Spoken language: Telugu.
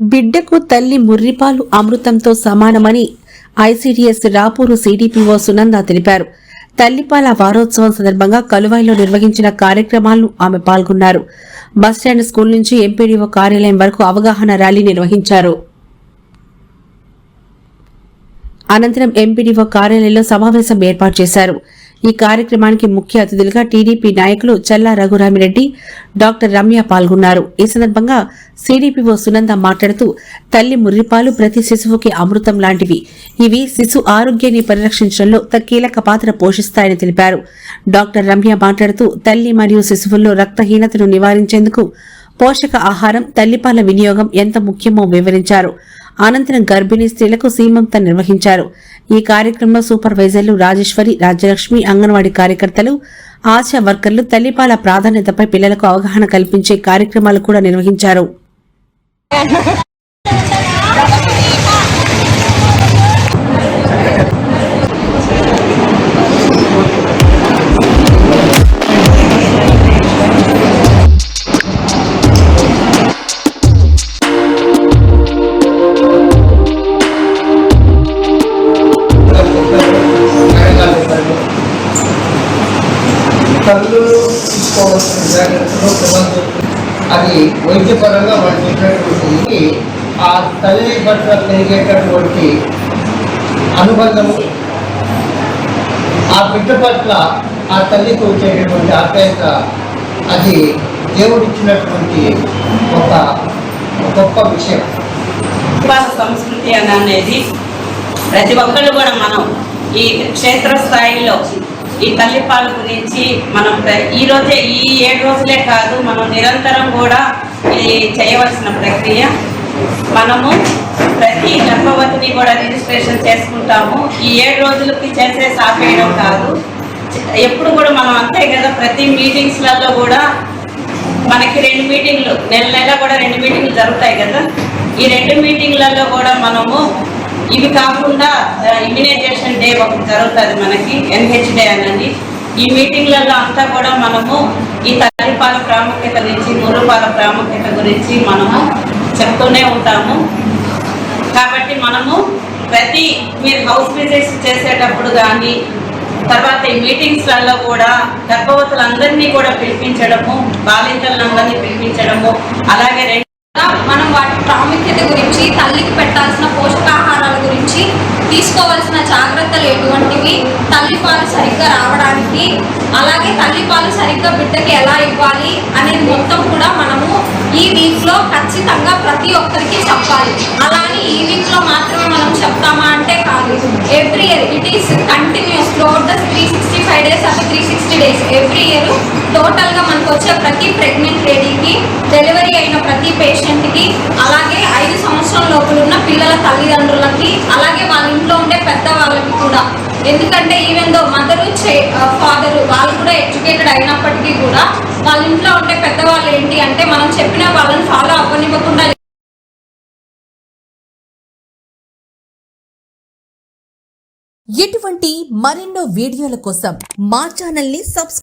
బిడ్డకు తల్లి ముర్రిపాలు అమృతంతో సమానమని ఐసీడీఎస్ రాపూరు సిడిపిఓ సునంద తెలిపారు. తల్లిపాల వారోత్సవం సందర్భంగా కలువాయిలో నిర్వహించిన కార్యక్రమాలను ఆమె పాల్గొన్నారు. బస్టాండ్ స్కూల్ నుంచి ఎంపీడీఓ కార్యాలయం వరకు అవగాహన ర్యాలీ నిర్వహించారు. అనంతరం ఎంపీడీఓ కార్యాలయంలో సమావేశం ఏర్పాటు చేశారు. ఈ కార్యక్రమానికి ముఖ్య అతిథులుగా టీడీపీ నాయకులు చల్లా రఘురామిరెడ్డి డాక్టర్ రమ్య పాల్గొన్నారు. ఈ సందర్భంగా సీడీపీఓ సునంద మాట్లాడుతూ తల్లి ముర్రిపాలు ప్రతి శిశువుకి అమృతం లాంటివి. ఇవి శిశు ఆరోగ్యాన్ని పరిరక్షించడంలో త- కీలక పాత్ర పోషిస్తాయని తెలిపారు. డాక్టర్ రమ్య మాట్లాడుతూ తల్లి మరియు శిశువుల్లో రక్తహీనతను నివారించేందుకు పోషక ఆహారం తల్లిపాల వినియోగం ఎంత ముఖ్యమో వివరించారు. అనంతరం గర్భిణీ స్త్రీలకు సీమంతం నిర్వహించారు. ఈ కార్యక్రమంలో సూపర్వైజర్లు రాజేశ్వరి రాజ్యలక్ష్మి అంగన్వాడీ కార్యకర్తలు ఆశా వర్కర్లు తల్లిపాల ప్రాధాన్యతపై పిల్లలకు అవగాహన కల్పించే కార్యక్రమాలు కూడా నిర్వహించారు. కళ్ళు తీసుకోవాల్సిన జాగ్రత్తలు ప్రభుత్వం అది వైద్యపరంగా వాళ్ళు చెప్పినటువంటి ఆ తల్లి పట్ల పెరిగేటటువంటి అనుబంధము ఆ బిడ్డ పట్ల ఆ తల్లికి వచ్చేటటువంటి ఆప్యాయత అది దేవుడిచ్చినటువంటి ఒక గొప్ప విషయం. సంస్కృతి అని అనేది ప్రతి ఒక్కళ్ళు కూడా మనం ఈ క్షేత్ర స్థాయిలో ఈ తల్లిపాలు గురించి మనం ప్ర- ఈ రోజే ఈ ఏడు రోజులే కాదు మనం నిరంతరం కూడా ఇది చేయవలసిన ప్రక్రియ. మనము ప్రతి గర్భవతిని కూడా రిజిస్ట్రేషన్ చేసుకుంటాము. ఈ ఏడు రోజులకి చేసే సాపేయడం కాదు. ఎప్పుడు కూడా మనం అంతే కదా ప్రతి మీటింగ్స్లలో కూడా మనకి రెండు మీటింగ్లు నెల నెల కూడా రెండు మీటింగ్లు జరుగుతాయి కదా. ఈ రెండు మీటింగ్లలో కూడా మనము ఇవి కాకుండా ఇమ్యునైజేషన్ డే ఒకటి జరుగుతుంది మనకి ఎన్హెచ్ డే అనండి. ఈ మీటింగ్లలో అంతా కూడా మనము ఈ తల్లిపాల ప్రాముఖ్యత గురించి మురుపాల ప్రాముఖ్యత గురించి మనము చెప్తూనే ఉంటాము. కాబట్టి మనము ప్రతి మీరు హౌస్ విజిట్స్ చేసేటప్పుడు కానీ తర్వాత ఈ మీటింగ్స్లలో కూడా గర్భవతులందరినీ కూడా పిలిపించడము బాలింతలందరినీ పిలిపించడము అలాగే రెండు మనం వాటి ప్రాముఖ్యత గురించి తల్లికి పెట్టాల్సిన పోషకాహారాల గురించి తీసుకోవాల్సిన జాగ్రత్తలు ఎటువంటివి? తల్లిపాలు సరిగ్గా రావడానికి అలాగే తల్లిపాలు సరిగ్గా బిడ్డకి ఎలా ఇవ్వాలి అనేది మొత్తం కూడా మనము ఈ వీక్లో ఖచ్చితంగా ప్రతి ఒక్కరికి చెప్పాలి. అలానే ఈ వీక్లో మాత్రమే మనం చెప్తామా అంటే కాదు. Every year it is continues throughout the three sixty five days అవి three sixty days every year టోటల్గా మనకు వచ్చే కూడా ఎడ్యుకేటెడ్ అయినప్పటికీ కూడా వాళ్ళ ఇంట్లో ఉండే పెద్దవాళ్ళు ఏంటి అంటే మనం చెప్పిన వాళ్ళని ఫాలో అవ్వనివ్వకుండా ఇటువంటి మరెన్నో వీడియోల కోసం మా ఛానల్ని సబ్స్క్రైబ్